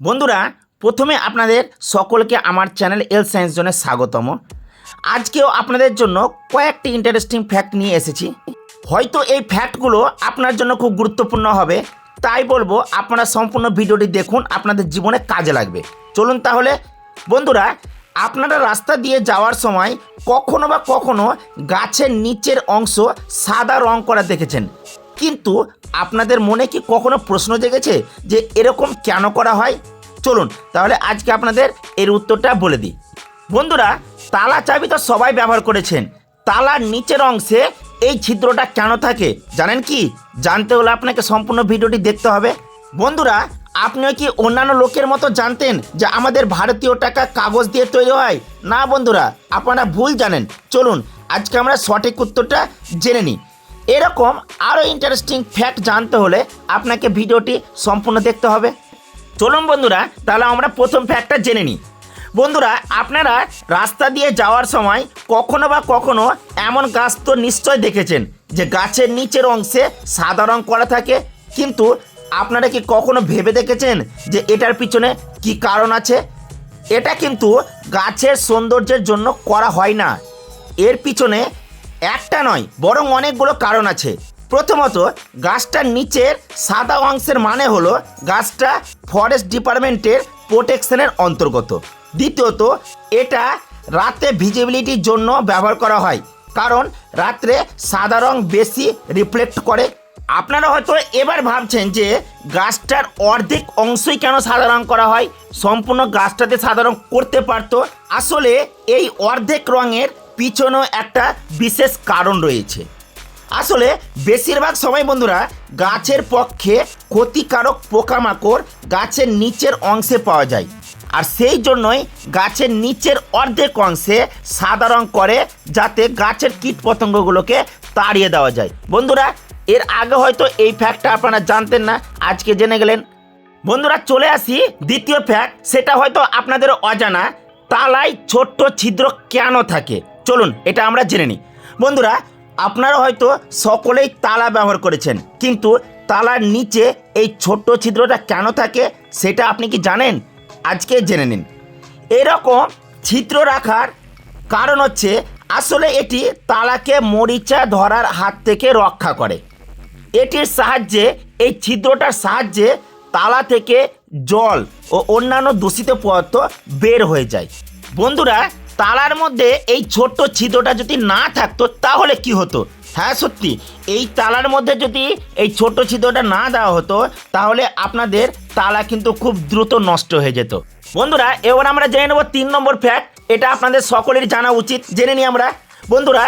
বন্ধুরা, প্রথমে আপনাদের সকলকে আমার চ্যানেল এল সায়েন্স জোনে স্বাগতম। আজকেও আপনাদের জন্য কয়েকটি ইন্টারেস্টিং ফ্যাক্ট নিয়ে এসেছি। হয়তো এই ফ্যাক্টগুলো আপনার জন্য খুব গুরুত্বপূর্ণ হবে। তাই বলব, আপনারা সম্পূর্ণ ভিডিওটি দেখুন, আপনাদের জীবনে কাজে লাগবে। চলুন তাহলে, বন্ধুরা, আপনারা রাস্তা দিয়ে যাওয়ার সময় কখনো বা কখনো গাছের নিচের অংশ সাদা রং করা দেখেছেন। কিন্তু আপনাদের মনে কি কখনো প্রশ্ন জেগেছে যে এরকম কেন করা হয়? চলুন, তাহলে আজকে আপনাদের এর উত্তরটা বলে দিই। বন্ধুরা, তালা চাবি তো সবাই ব্যবহার করেছেন। তালার নিচের অংশে এই ছিদ্রটা কেন থাকে? জানেন কি? জানতে হলে আপনাকে সম্পূর্ণ ভিডিওটি দেখতে হবে। বন্ধুরা, আপনিও কি অন্যান্য লোকের মতো জানতেন যে আমাদের ভারতীয় টাকা কাগজ দিয়ে তৈরি হয়? না বন্ধুরা, আপনারা ভুল জানেন। চলুন, আজকে আমরা সঠিক উত্তরটা জেনে নিই। এরকম আরও ইন্টারেস্টিং ফ্যাক্ট জানতে হলে আপনাকে ভিডিওটি সম্পূর্ণ দেখতে হবে। চলুন বন্ধুরা, তাহলে আমরা প্রথম ফ্যাক্টটা জেনে নিই। বন্ধুরা, আপনারা রাস্তা দিয়ে যাওয়ার সময় কখনো বা কখনো এমন গাছ তো নিশ্চয় দেখেছেন, যে গাছের নিচের অংশে সাদা রং করা থাকে। কিন্তু আপনারা কি কখনো ভেবে দেখেছেন, যে এটার পিছনে কি কারণ আছে? এটা কিন্তু গাছের সৌন্দর্যের জন্য করা হয় না। এর পিছনে একটা নয়, বরং অনেকগুলো কারণ আছে। প্রথমত, গাছটার নিচের সাদা অংশের মানে হলো গাছটা ফরেস্ট ডিপার্টমেন্টের প্রোটেকশনের অন্তর্গত। দ্বিতীয়ত, এটা রাতে ভিজিবিলিটির জন্য ব্যবহার করা হয়, কারণ রাত্রে সাদা রং বেশি রিফ্লেক্ট করে। আপনারা হয়তো এবার ভাবছেন যে গাছটার অর্ধেক অংশই কেন সাদা রং করা হয়? সম্পূর্ণ গাছটাতে সাদা রং করতে পারতো। আসলে এই অর্ধেক রঙের পিছনেও একটা বিশেষ কারণ রয়েছে। আসলে, বেশিরভাগ সময় বন্ধুরা, গাছের পক্ষে ক্ষতিকারক পোকামাকড় গাছের নিচের অংশে পাওয়া যায়। আর সেই জন্যই গাছের নিচের অর্ধেক অংশে সাদা রং করে যাতে গাছের কীট পতঙ্গগুলোকে তাড়িয়ে দেওয়া যায়। বন্ধুরা, এর আগে হয়তো এই ফ্যাক্টটা আপনারা জানতেন না, আজকে জেনে গেলেন। বন্ধুরা, চলে আসি দ্বিতীয় ফ্যাক্ট সেটা হয়তো আপনাদের অজানা, তালায় ছোট্ট ছিদ্র কেন থাকে? চলুন, এটা আমরা জেনে নিই। বন্ধুরা, আপনারা হয়তো সকলেই তালা ব্যবহার করেছেন, কিন্তু তালার নিচে এই ছোট্ট ছিদ্রটা কেন থাকে সেটা আপনি কি জানেন? আজকে জেনে নিন। এরকম ছিদ্র রাখার কারণ হচ্ছে, আসলে এটি তালাকে মরিচা ধরার হাত থেকে রক্ষা করে। এটির সাহায্যে, এই ছিদ্রটার সাহায্যে তালা থেকে জল ও অন্যান্য দূষিত পদার্থ বের হয়ে যায়। বন্ধুরা তালার মধ্যে এই ছোট্ট ছিদ্রটা যদি না থাকতো, তাহলে কি হতো? হ্যাঁ সত্যি। এই তালার মধ্যে যদি এই ছোট ছিদ্রটা না দেওয়া হতো, তাহলে আপনাদের তালা কিন্তু খুব দ্রুত নষ্ট হয়ে যেত। বন্ধুরা, এবার আমরা জেনে নেব তিন নম্বর ফ্যাক্ট এটা আপনাদের সকলেরই জানা উচিত, জেনে নিই আমরা। বন্ধুরা,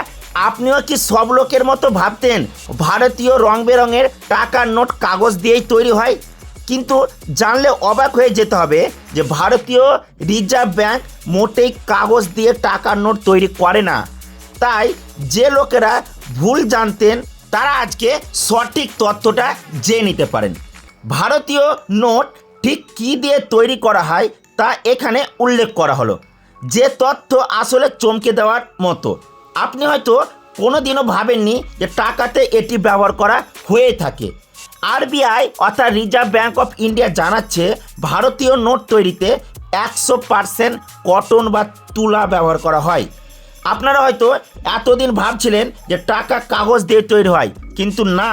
আপনিও কি সব লোকের মতো ভাবতেন, ভারতীয় রং বেরঙের টাকার নোট কাগজ দিয়েই তৈরি হয়? কিন্তু জানলে অবাক হয়ে যেতে হবে যে ভারতীয় রিজার্ভ ব্যাংক মোটেই কাগজ দিয়ে টাকার নোট তৈরি করে না। তাই যে লোকেরা ভুল জানতেন, তারা আজকে সঠিক তথ্যটা জেনে নিতে পারেন। ভারতীয় নোট ঠিক কী দিয়ে তৈরি করা হয়, তা এখানে উল্লেখ করা হলো। যে তথ্য আসলে চমকে দেওয়ার মতো। আপনি হয়তো কোনো দিনও ভাবেননি যে টাকাতে এটি ব্যবহার করা হয়ে থাকে। আরবিআই, অর্থাৎ রিজার্ভ ব্যাঙ্ক অফ ইন্ডিয়া জানাচ্ছে, ভারতীয় নোট তৈরিতে একশো পার্সেন্ট কটন বা তুলা ব্যবহার করা হয়। আপনারা হয়তো এতদিন ভাবছিলেন যে টাকা কাগজ দিয়ে তৈরি হয়, কিন্তু না,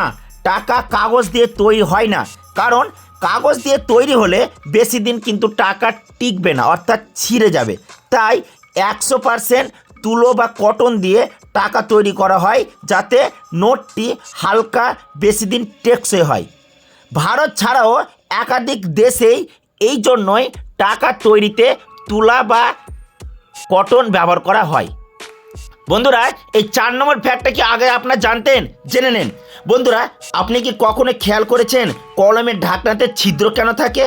টাকা কাগজ দিয়ে তৈরি হয় না। কারণ কাগজ দিয়ে তৈরি হলে বেশি দিন কিন্তু টাকা টিকবে না, অর্থাৎ ছিঁড়ে যাবে। তাই একশো পার্সেন্ট তুলো বা কটন দিয়ে টাকা তৈরি করা হয় যাতে নোটটি হালকা বেশি দিন টেকসই হয়। ভারত ছাড়াও একাধিক দেশেই এই জন্যই টাকা তৈরিতে তুলা বা কটন ব্যবহার করা হয়। বন্ধুরা, এই চার নম্বর ফ্যাক্টটা কি আগে আপনারা জানতেন? জেনে নেন। বন্ধুরা, আপনি কি কখনো খেয়াল করেছেন কলমের ঢাকনাতে ছিদ্র কেন থাকে?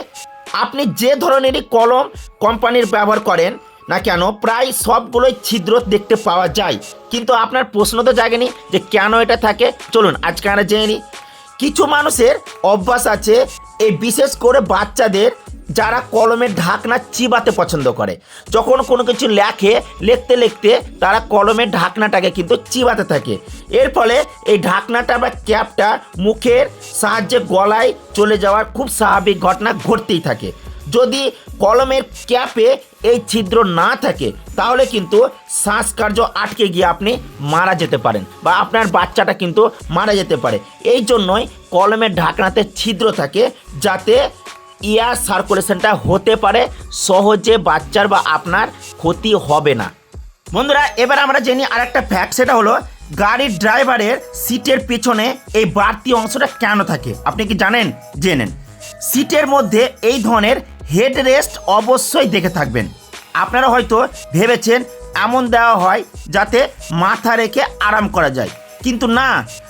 আপনি যে ধরনেরই কলম কোম্পানির ব্যবহার করেন না কেন? প্রায় সবগুলোই ছিদ্র দেখতে পাওয়া যায়। কিন্তু আপনার প্রশ্ন তো জাগেনি যে কেন এটা থাকে? চলুন, আজকে আমরা জেনে নিই। কিছু মানুষের অভ্যাস আছে এই বিশেষ করে বাচ্চাদের যারা কলমের ঢাকনা চিবাতে পছন্দ করে। যখন কোনো কিছু লেখে, লিখতে লিখতে তারা কলমের ঢাকনাটাকে কিন্তু চিবাতে থাকে। এর ফলে এই ঢাকনাটা বা ক্যাপটা মুখের সাহায্যে গলায় চলে যাওয়ার খুব স্বাভাবিক ঘটনা ঘটতেই থাকে। যদি কলমের ক্যাপে এই ছিদ্র না থাকে, তাহলে কিন্তু শ্বাসকার্য আটকে গিয়ে আপনি মারা যেতে পারেন বা আপনার বাচ্চাটা কিন্তু মারা যেতে পারে। এই জন্যই কলমের ঢাকনাতে ছিদ্র থাকে যাতে এয়ার সার্কুলেশনটা হতে পারে, সহজে বাচ্চার বা আপনার ক্ষতি হবে না। বন্ধুরা, এবার আমরা জেনি আর একটা ফ্যাক্ট সেটা হলো গাড়ির ড্রাইভারের সিটের পেছনে এই বাড়তি অংশটা কেন থাকে? আপনি কি জানেন? জেনেন সিটের মধ্যে এই ধরনের হেড রেস্ট অবশ্যই দেখে থাকবেন। আপনারা হয়তো ভেবেছেন এমন দেওয়া হয় যাতে মাথা রেখে আরাম করা যায়। কিন্তু না,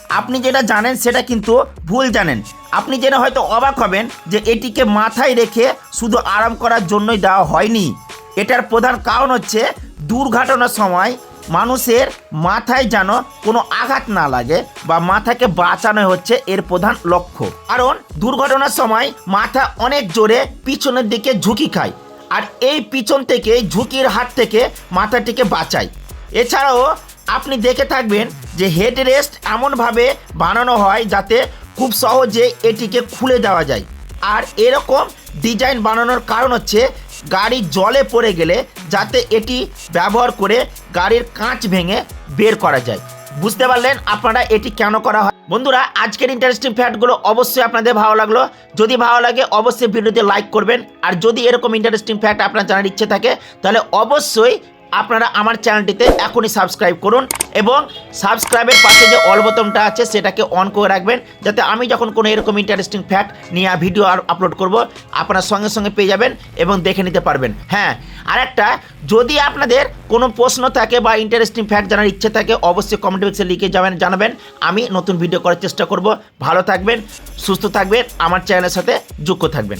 আপনি যেটা জানেন সেটা কিন্তু ভুল জানেন। আপনি যেটা হয়তো অবাক হবেন যে এটিকে মাথায় রেখে শুধু আরাম করার জন্যই দেওয়া হয়নি। এটার প্রধান কারণ হচ্ছে দুর্ঘটনার সময় মানুষের মাথায় যেন কোনো আঘাত না লাগে বা মাথাকে বাঁচানো হচ্ছে এর প্রধান লক্ষ্য। কারণ দুর্ঘটনার সময় মাথা অনেক জোরে পিছনের দিকে ঝুঁকি খায় আর এই পিছন থেকে ঝুঁকির হাত থেকে মাথাটিকে বাঁচায়। এছাড়াও আপনি দেখে থাকবেন যে হেড রেস্ট এমনভাবে বানানো হয় যাতে খুব সহজে এটিকে খুলে দেওয়া যায়। আর এরকম ডিজাইন বানানোর কারণ হচ্ছে গাড়ি জলে পড়ে গেলে যাতে এটি ব্যবহার করে গাড়ির কাঁচ ভেঙে বের করা যায়। বুঝতে পারলেন আপনারা এটি কেন করা হয়? বন্ধুরা, আজকের ইন্টারেস্টিং ফ্যাক্টগুলো অবশ্যই আপনাদের ভালো লাগল। যদি ভালো লাগে, অবশ্যই ভিডিওতে লাইক করবেন। আর যদি এরকম ইন্টারেস্টিং ফ্যাক্ট আপনার জানার ইচ্ছে থাকে, তাহলে অবশ্যই আপনারা আমার চ্যানেলটিতে এখনই সাবস্ক্রাইব করুন এবং সাবস্ক্রাইবের পাশে যে অল বোতামটা আছে সেটাকে অন করে রাখবেন, যাতে আমি যখন কোনো এরকম ইন্টারেস্টিং ফ্যাক্ট নিয়ে ভিডিও আর আপলোড করব, আপনারা সঙ্গে সঙ্গে পেয়ে যাবেন এবং দেখে নিতে পারবেন। হ্যাঁ আর একটা যদি আপনাদের কোনো প্রশ্ন থাকে বা ইন্টারেস্টিং ফ্যাক্ট জানার ইচ্ছে থাকে, অবশ্যই কমেন্ট বক্সে লিখে যাবেন, জানাবেন। আমি নতুন ভিডিও করার চেষ্টা করব। ভালো থাকবেন, সুস্থ থাকবেন, আমার চ্যানেলের সাথে যুক্ত থাকবেন।